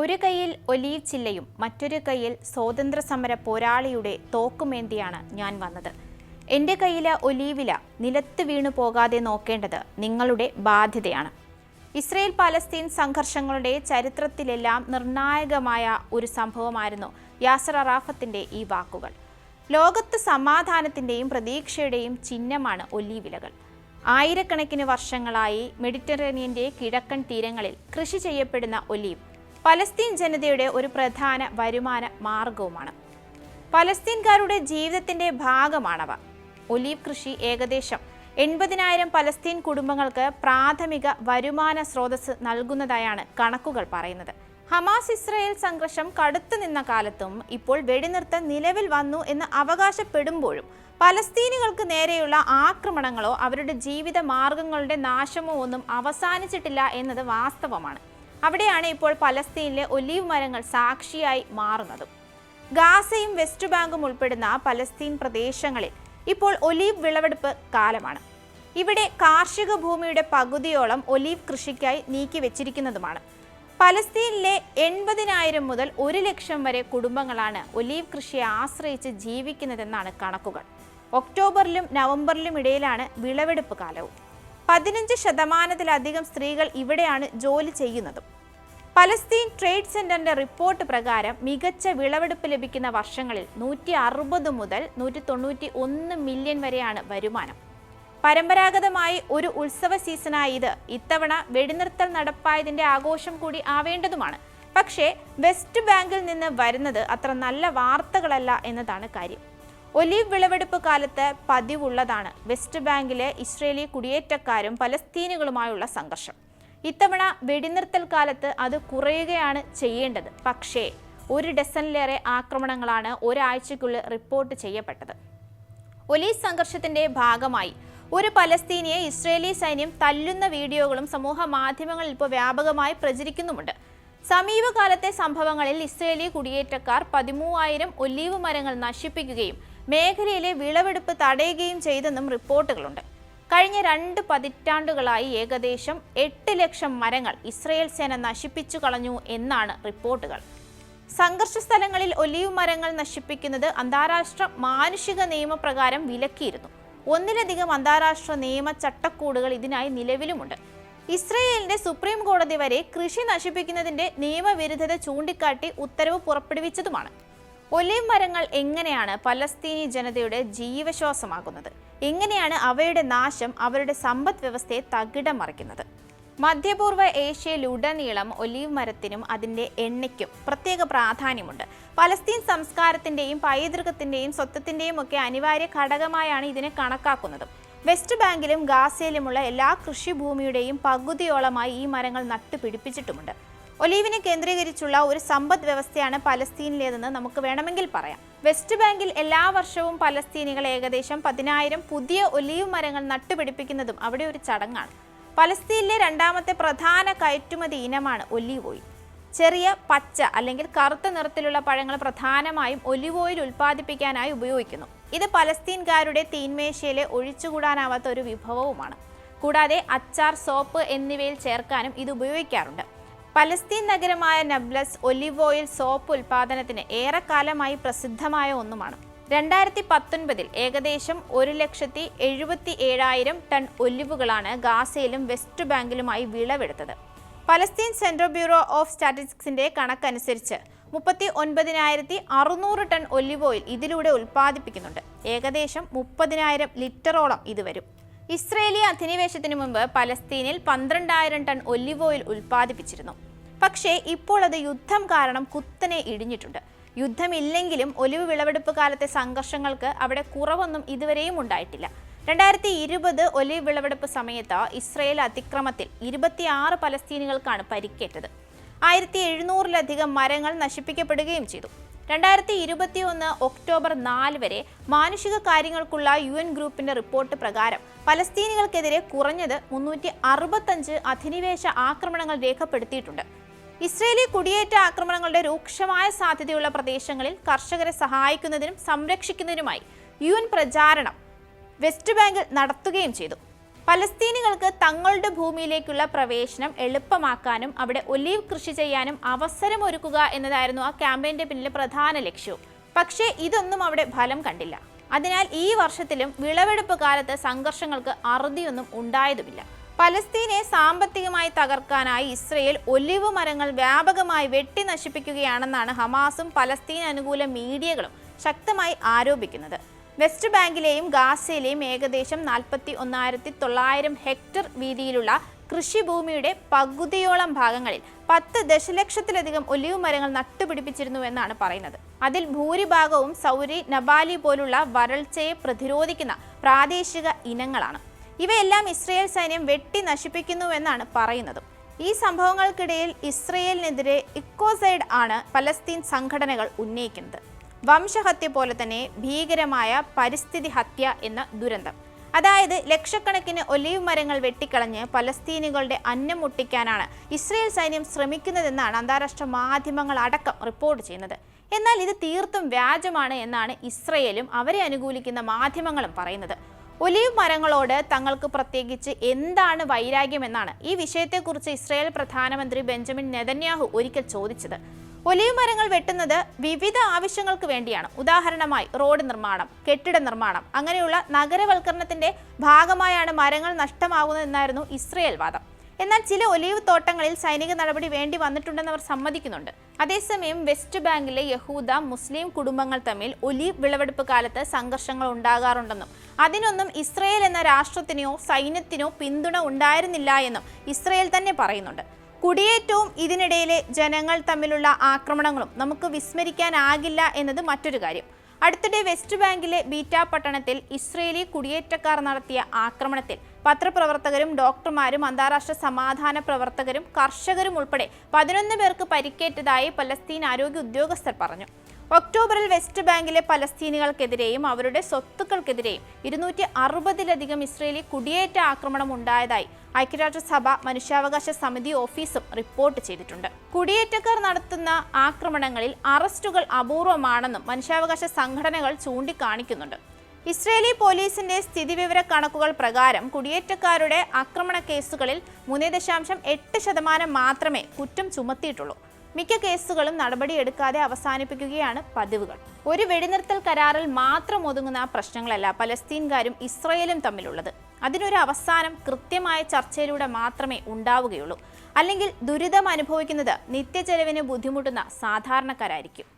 ഒരു കയ്യിൽ ഒലീവ് ചില്ലയും മറ്റൊരു കയ്യിൽ സ്വാതന്ത്ര്യ സമര പോരാളിയുടെ തോക്കുമേന്തിയാണ് ഞാൻ വന്നത്. എന്റെ കയ്യിലെ ഒലീവില നിലത്ത് വീണു പോകാതെ നോക്കേണ്ടത് നിങ്ങളുടെ ബാധ്യതയാണ്. ഇസ്രയേൽ പലസ്തീൻ സംഘർഷങ്ങളുടെ ചരിത്രത്തിലെല്ലാം നിർണായകമായ ഒരു സംഭവമായിരുന്നു യാസർ അറാഫത്തിന്റെ ഈ വാക്കുകൾ. ലോകത്ത് സമാധാനത്തിന്റെയും പ്രതീക്ഷയുടെയും ചിഹ്നമാണ് ഒലീവിലകൾ. ആയിരക്കണക്കിന് വർഷങ്ങളായി മെഡിറ്ററേനിയന്റെ കിഴക്കൻ തീരങ്ങളിൽ കൃഷി ചെയ്യപ്പെടുന്ന ഒലീവ് പലസ്തീൻ ജനതയുടെ ഒരു പ്രധാന വരുമാന മാർഗവുമാണ്. പലസ്തീൻകാരുടെ ജീവിതത്തിന്റെ ഭാഗമാണവ. ഒലീവ് കൃഷി ഏകദേശം എൺപതിനായിരം പലസ്തീൻ കുടുംബങ്ങൾക്ക് പ്രാഥമിക വരുമാന സ്രോതസ് നൽകുന്നതായാണ് കണക്കുകൾ പറയുന്നത്. ഹമാസ് ഇസ്രയേൽ സംഘർഷം കടുത്തു നിന്ന കാലത്തും ഇപ്പോൾ വെടിനിർത്തൽ നിലവിൽ വന്നു എന്ന് അവകാശപ്പെടുമ്പോഴും പലസ്തീനികൾക്ക് നേരെയുള്ള ആക്രമണങ്ങളോ അവരുടെ ജീവിത മാർഗങ്ങളുടെ നാശമോ ഒന്നും അവസാനിച്ചിട്ടില്ല എന്നത് വാസ്തവമാണ്. അവിടെയാണ് ഇപ്പോൾ പലസ്തീനിലെ ഒലീവ് മരങ്ങൾ സാക്ഷിയായി മാറുന്നതും. ഗാസയും വെസ്റ്റ് ബാങ്കും ഉൾപ്പെടുന്ന പലസ്തീൻ പ്രദേശങ്ങളിൽ ഇപ്പോൾ ഒലീവ് വിളവെടുപ്പ് കാലമാണ്. ഇവിടെ കാർഷിക ഭൂമിയുടെ പകുതിയോളം ഒലീവ് കൃഷിക്കായി നീക്കി വെച്ചിരിക്കുന്നതുമാണ്. പലസ്തീനിലെ എൺപതിനായിരം മുതൽ ഒരു ലക്ഷം വരെ കുടുംബങ്ങളാണ് ഒലീവ് കൃഷിയെ ആശ്രയിച്ച് ജീവിക്കുന്നതെന്നാണ് കണക്കുകൾ. ഒക്ടോബറിലും നവംബറിലും ഇടയിലാണ് വിളവെടുപ്പ് കാലവും. പതിനഞ്ച് ശതമാനത്തിലധികം സ്ത്രീകൾ ഇവിടെയാണ് ജോലി ചെയ്യുന്നതും. പലസ്തീൻ ട്രേഡ് സെന്ററിന്റെ റിപ്പോർട്ട് പ്രകാരം മികച്ച വിളവെടുപ്പ് ലഭിക്കുന്ന വർഷങ്ങളിൽ നൂറ്റി അറുപത് മുതൽ നൂറ്റി തൊണ്ണൂറ്റി ഒന്ന് മില്യൺ വരെയാണ് വരുമാനം. പരമ്പരാഗതമായി ഒരു ഉത്സവ സീസണായ ഇത് ഇത്തവണ വെടിനിർത്തൽ നടപ്പായതിന്റെ ആഘോഷം കൂടി ആവേണ്ടതുമാണ്. പക്ഷേ വെസ്റ്റ് ബാങ്കിൽ നിന്ന് വരുന്നത് അത്ര നല്ല വാർത്തകളല്ല എന്നതാണ് കാര്യം. ഒലീവ് വിളവെടുപ്പ് കാലത്ത് പതിവുള്ളതാണ് വെസ്റ്റ് ബാങ്കിലെ ഇസ്രേലി കുടിയേറ്റക്കാരും പലസ്തീനുകളുമായുള്ള സംഘർഷം. ഇത്തവണ വെടിനിർത്തൽ കാലത്ത് അത് കുറയുകയാണ് ചെയ്യേണ്ടത്. പക്ഷേ ഒരു ഡസനിലേറെ ആക്രമണങ്ങളാണ് ഒരാഴ്ചയ്ക്കുള്ളിൽ റിപ്പോർട്ട് ചെയ്യപ്പെട്ടത്. ഒലീസ് സംഘർഷത്തിന്റെ ഭാഗമായി ഒരു പലസ്തീനിയെ ഇസ്രേലി സൈന്യം തല്ലുന്ന വീഡിയോകളും സമൂഹ മാധ്യമങ്ങളിൽ ഇപ്പോൾ വ്യാപകമായി പ്രചരിക്കുന്നുമുണ്ട്. സമീപകാലത്തെ സംഭവങ്ങളിൽ ഇസ്രേലി കുടിയേറ്റക്കാർ പതിമൂവായിരം ഒലീവ് മരങ്ങൾ നശിപ്പിക്കുകയും മേഖലയിലെ വിളവെടുപ്പ് തടയുകയും ചെയ്തെന്നും റിപ്പോർട്ടുകളുണ്ട്. കഴിഞ്ഞ രണ്ട് പതിറ്റാണ്ടുകളായി ഏകദേശം എട്ട് ലക്ഷം മരങ്ങൾ ഇസ്രയേൽ സേന നശിപ്പിച്ചു കളഞ്ഞു എന്നാണ് റിപ്പോർട്ടുകൾ. സംഘർഷ സ്ഥലങ്ങളിൽ ഒലിവ് മരങ്ങൾ നശിപ്പിക്കുന്നത് അന്താരാഷ്ട്ര മാനുഷിക നിയമപ്രകാരം വിലക്കിയിരുന്നു. ഒന്നിലധികം അന്താരാഷ്ട്ര നിയമ ചട്ടക്കൂടുകൾ ഇതിനായി നിലവിലുമുണ്ട്. ഇസ്രയേലിന്റെ സുപ്രീം കോടതി വരെ കൃഷി നശിപ്പിക്കുന്നതിന്റെ നിയമവിരുദ്ധത ചൂണ്ടിക്കാട്ടി ഉത്തരവ് പുറപ്പെടുവിച്ചതുമാണ്. ഒലീവ് മരങ്ങൾ എങ്ങനെയാണ് പലസ്തീനി ജനതയുടെ ജീവശ്വാസമാകുന്നത്? എങ്ങനെയാണ് അവയുടെ നാശം അവരുടെ സമ്പദ് വ്യവസ്ഥയെ തകിടം മറിക്കുന്നത്? മധ്യപൂർവ ഏഷ്യയിലുടനീളം ഒലീവ് മരത്തിനും അതിന്റെ എണ്ണയ്ക്കും പ്രത്യേക പ്രാധാന്യമുണ്ട്. പലസ്തീൻ സംസ്കാരത്തിന്റെയും പൈതൃകത്തിന്റെയും സ്വത്വത്തിന്റെയും ഒക്കെ അനിവാര്യ ഘടകമായാണ് ഇതിനെ കണക്കാക്കുന്നത്. വെസ്റ്റ് ബാങ്കിലും ഗാസയിലുമുള്ള എല്ലാ കൃഷിഭൂമിയുടെയും പകുതിയോളമായി ഈ മരങ്ങൾ നട്ടുപിടിപ്പിച്ചിട്ടുമുണ്ട്. ഒലീവിനെ കേന്ദ്രീകരിച്ചുള്ള ഒരു സമ്പദ് വ്യവസ്ഥയാണ് പലസ്തീനിലേതെന്ന് നമുക്ക് വേണമെങ്കിൽ പറയാം. വെസ്റ്റ് ബാങ്കിൽ എല്ലാ വർഷവും പലസ്തീനികൾ ഏകദേശം പതിനായിരം പുതിയ ഒലീവ് മരങ്ങൾ നട്ടുപിടിപ്പിക്കുന്നതും അവിടെ ഒരു ചടങ്ങാണ്. പലസ്തീനിലെ രണ്ടാമത്തെ പ്രധാന കയറ്റുമതി ഇനമാണ് ഒലീവ് ഓയിൽ. ചെറിയ പച്ച അല്ലെങ്കിൽ കറുത്ത നിറത്തിലുള്ള പഴങ്ങൾ പ്രധാനമായും ഒലിവ് ഓയിൽ ഉൽപ്പാദിപ്പിക്കാനായി ഉപയോഗിക്കുന്നു. ഇത് പലസ്തീൻകാരുടെ തീന്മേശയിലെ ഒഴിച്ചുകൂടാനാവാത്ത ഒരു വിഭവവുമാണ്. കൂടാതെ അച്ചാർ സോപ്പ് എന്നിവയിൽ ചേർക്കാനും ഇത് ഉപയോഗിക്കാറുണ്ട്. പലസ്തീൻ നഗരമായ നബ്ലസ് ഒലിവ് ഓയിൽ സോപ്പ് ഉൽപാദനത്തിന് ഏറെക്കാലമായി പ്രസിദ്ധമായ ഒന്നുമാണ്. രണ്ടായിരത്തി പത്തൊൻപതിൽ ഏകദേശം ഒരു ലക്ഷത്തി എഴുപത്തി ഏഴായിരം ടൺ ഒലിവുകളാണ് ഗാസയിലും വെസ്റ്റ് ബാങ്കിലുമായി വിളവെടുത്തത്. പലസ്തീൻ സെൻട്രൽ ബ്യൂറോ ഓഫ് സ്റ്റാറ്റിസ്റ്റിക്സിന്റെ കണക്കനുസരിച്ച് മുപ്പത്തി ഒൻപതിനായിരത്തി അറുന്നൂറ് ടൺ ഒലിവ് ഓയിൽ ഇതിലൂടെ ഉൽപ്പാദിപ്പിക്കുന്നുണ്ട് ഏകദേശം മുപ്പതിനായിരം ലിറ്ററോളം ഇത് വരും. ഇസ്രേലി അധിനിവേശത്തിന് മുമ്പ് പലസ്തീനിൽ പന്ത്രണ്ടായിരം ടൺ ഒലിവ് ഓയിൽ ഉൽപ്പാദിപ്പിച്ചിരുന്നു. പക്ഷേ ഇപ്പോൾ അത് യുദ്ധം കാരണം കുത്തനെ ഇടിഞ്ഞിട്ടുണ്ട്. യുദ്ധമില്ലെങ്കിലും ഒലിവ് വിളവെടുപ്പ് കാലത്തെ സംഘർഷങ്ങൾക്ക് അവിടെ കുറവൊന്നും ഇതുവരെയും ഉണ്ടായിട്ടില്ല. രണ്ടായിരത്തി ഇരുപത് ഒലിവ് വിളവെടുപ്പ് സമയത്ത് ഇസ്രയേൽ അതിക്രമത്തിൽ ഇരുപത്തിയാറ് പലസ്തീനികൾക്കാണ് പരിക്കേറ്റത്. ആയിരത്തി എഴുന്നൂറിലധികം മരങ്ങൾ നശിപ്പിക്കപ്പെടുകയും ചെയ്തു. രണ്ടായിരത്തി ഇരുപത്തി ഒന്ന് ഒക്ടോബർ നാല് വരെ മാനുഷിക കാര്യങ്ങൾക്കുള്ള യു എൻ ഗ്രൂപ്പിന്റെ റിപ്പോർട്ട് പ്രകാരം പലസ്തീനികൾക്കെതിരെ കുറഞ്ഞത് മുന്നൂറ്റി അറുപത്തഞ്ച് അധിനിവേശ ആക്രമണങ്ങൾ രേഖപ്പെടുത്തിയിട്ടുണ്ട്. ഇസ്രയേലി കുടിയേറ്റ ആക്രമണങ്ങളുടെ രൂക്ഷമായ സാധ്യതയുള്ള പ്രദേശങ്ങളിൽ കർഷകരെ സഹായിക്കുന്നതിനും സംരക്ഷിക്കുന്നതിനുമായി യു പ്രചാരണം വെസ്റ്റ് ബാങ്കിൽ നടത്തുകയും ചെയ്തു. പലസ്തീനികൾക്ക് തങ്ങളുടെ ഭൂമിയിലേക്കുള്ള പ്രവേശനം എളുപ്പമാക്കാനും അവിടെ ഒലീവ് കൃഷി ചെയ്യാനും അവസരമൊരുക്കുക എന്നതായിരുന്നു ആ ക്യാമ്പയിന്റെ പിന്നിലെ പ്രധാന ലക്ഷ്യവും പക്ഷേ ഇതൊന്നും അവിടെ ഫലം കണ്ടില്ല. അതിനാൽ ഈ വർഷത്തിലും വിളവെടുപ്പ് കാലത്ത് സംഘർഷങ്ങൾക്ക് അറുതിയൊന്നും ഉണ്ടായതുമില്ല. പലസ്തീനെ സാമ്പത്തികമായി തകർക്കാനായി ഇസ്രയേൽ ഒലിവ് മരങ്ങൾ വ്യാപകമായി വെട്ടി നശിപ്പിക്കുകയാണെന്നാണ് ഹമാസും പലസ്തീൻ അനുകൂല മീഡിയകളും ശക്തമായി ആരോപിക്കുന്നത്. വെസ്റ്റ് ബാങ്കിലെയും ഗാസയിലെയും ഏകദേശം നാൽപ്പത്തി ഒന്നായിരത്തി തൊള്ളായിരം ഹെക്ടർ വീതിയിലുള്ള കൃഷിഭൂമിയുടെ പകുതിയോളം ഭാഗങ്ങളിൽ പത്ത് ദശലക്ഷത്തിലധികം ഒലിവ് മരങ്ങൾ നട്ടുപിടിപ്പിച്ചിരുന്നുവെന്നാണ് പറയുന്നത്. അതിൽ ഭൂരിഭാഗവും സൗരി നബാലി പോലുള്ള വരൾച്ചയെ പ്രതിരോധിക്കുന്ന പ്രാദേശിക ഇനങ്ങളാണ്. ഇവയെല്ലാം ഇസ്രയേൽ സൈന്യം വെട്ടി നശിപ്പിക്കുന്നുവെന്നാണ് പറയുന്നത്. ഈ സംഭവങ്ങൾക്കിടയിൽ ഇസ്രയേലിനെതിരെ ഇക്കോസൈഡ് ആണ് പലസ്തീൻ സംഘടനകൾ ഉന്നയിക്കുന്നത്. വംശഹത്യ പോലെ തന്നെ ഭീകരമായ പരിസ്ഥിതി ഹത്യ എന്ന ദുരന്തം. അതായത് ലക്ഷക്കണക്കിന് ഒലീവ് മരങ്ങൾ വെട്ടിക്കളഞ്ഞ് പലസ്തീനികളുടെ അന്നം മുട്ടിക്കാനാണ് ഇസ്രയേൽ സൈന്യം ശ്രമിക്കുന്നതെന്നാണ് അന്താരാഷ്ട്ര മാധ്യമങ്ങൾ അടക്കം റിപ്പോർട്ട് ചെയ്യുന്നത്. എന്നാൽ ഇത് തീർത്തും വ്യാജമാണ് എന്നാണ് ഇസ്രയേലും അവരെ അനുകൂലിക്കുന്ന മാധ്യമങ്ങളും പറയുന്നത്. ഒലീവ് മരങ്ങളോട് തങ്ങൾക്ക് പ്രത്യേകിച്ച് എന്താണ് വൈരാഗ്യമെന്നാണ് ഈ വിഷയത്തെക്കുറിച്ച് ഇസ്രയേൽ പ്രധാനമന്ത്രി ബെഞ്ചമിൻ നെതന്യാഹു ഒരിക്കൽ ചോദിച്ചത്. ഒലീവ് മരങ്ങൾ വെട്ടുന്നത് വിവിധ ആവശ്യങ്ങൾക്ക് വേണ്ടിയാണ്. ഉദാഹരണമായി റോഡ് നിർമ്മാണം കെട്ടിട നിർമ്മാണം അങ്ങനെയുള്ള നഗരവൽക്കരണത്തിന്റെ ഭാഗമായാണ് മരങ്ങൾ നഷ്ടമാകുന്നതെന്നായിരുന്നു ഇസ്രയേൽ വാദം. എന്നാൽ ചില ഒലിവ് തോട്ടങ്ങളിൽ സൈനിക നടപടി വേണ്ടി വന്നിട്ടുണ്ടെന്ന് അവർ സമ്മതിക്കുന്നുണ്ട്. അതേസമയം വെസ്റ്റ് ബാങ്കിലെ യഹൂദ മുസ്ലിം കുടുംബങ്ങൾ തമ്മിൽ ഒലിവ് വിളവെടുപ്പ് കാലത്ത് സംഘർഷങ്ങൾ ഉണ്ടാകാറുണ്ടെന്നും അതിനൊന്നും ഇസ്രയേൽ എന്ന രാഷ്ട്രത്തിനോ സൈന്യത്തിനോ പിന്തുണ ഉണ്ടായിരുന്നില്ല എന്നും ഇസ്രയേൽ തന്നെ പറയുന്നുണ്ട്. കുടിയേറ്റവും ഇതിനിടയിലെ ജനങ്ങൾ തമ്മിലുള്ള ആക്രമണങ്ങളും നമുക്ക് വിസ്മരിക്കാനാകില്ല എന്നത് മറ്റൊരു കാര്യം. അടുത്തിടെ വെസ്റ്റ് ബാങ്കിലെ ബീറ്റ പട്ടണത്തിൽ ഇസ്രയേലി കുടിയേറ്റക്കാർ നടത്തിയ ആക്രമണത്തിൽ പത്രപ്രവർത്തകരും ഡോക്ടർമാരും അന്താരാഷ്ട്ര സമാധാന പ്രവർത്തകരും കർഷകരും ഉൾപ്പെടെ പതിനൊന്ന് പേർക്ക് പരിക്കേറ്റതായി പലസ്തീൻ ആരോഗ്യ ഉദ്യോഗസ്ഥർ പറഞ്ഞു. ഒക്ടോബറിൽ വെസ്റ്റ് ബാങ്കിലെ പലസ്തീനികൾക്കെതിരെയും അവരുടെ സ്വത്തുക്കൾക്കെതിരെയും ഇരുന്നൂറ്റി അറുപതിലധികം ഇസ്രയേലി കുടിയേറ്റ ആക്രമണം ഉണ്ടായതായി ഐക്യരാഷ്ട്രസഭ മനുഷ്യാവകാശ സമിതി ഓഫീസും റിപ്പോർട്ട് ചെയ്തിട്ടുണ്ട്. കുടിയേറ്റക്കാർ നടത്തുന്ന ആക്രമണങ്ങളിൽ അറസ്റ്റുകൾ അപൂർവമാണെന്നും മനുഷ്യാവകാശ സംഘടനകൾ ചൂണ്ടിക്കാണിക്കുന്നുണ്ട്. ഇസ്രയേലി പോലീസിന്റെ സ്ഥിതിവിവര കണക്കുകൾ പ്രകാരം കുടിയേറ്റക്കാരുടെ ആക്രമണ കേസുകളിൽ മൂന്ന് ദശാംശം എട്ട് ശതമാനം മാത്രമേ കുറ്റം ചുമത്തിയിട്ടുള്ളൂ. മിക്ക കേസുകളും നടപടിയെടുക്കാതെ അവസാനിപ്പിക്കുകയാണ് പതിവുകൾ. ഒരു വെടിനിർത്തൽ കരാറിൽ മാത്രം ഒതുങ്ങുന്ന പ്രശ്നങ്ങളല്ല പലസ്തീൻകാരും ഇസ്രയേലും തമ്മിലുള്ളത്. അതിനൊരു അവസാനം കൃത്യമായ ചർച്ചയിലൂടെ മാത്രമേ ഉണ്ടാവുകയുള്ളൂ. അല്ലെങ്കിൽ ദുരിതം അനുഭവിക്കുന്നത് നിത്യചെലവിന് ബുദ്ധിമുട്ടുന്ന സാധാരണക്കാരായിരിക്കും.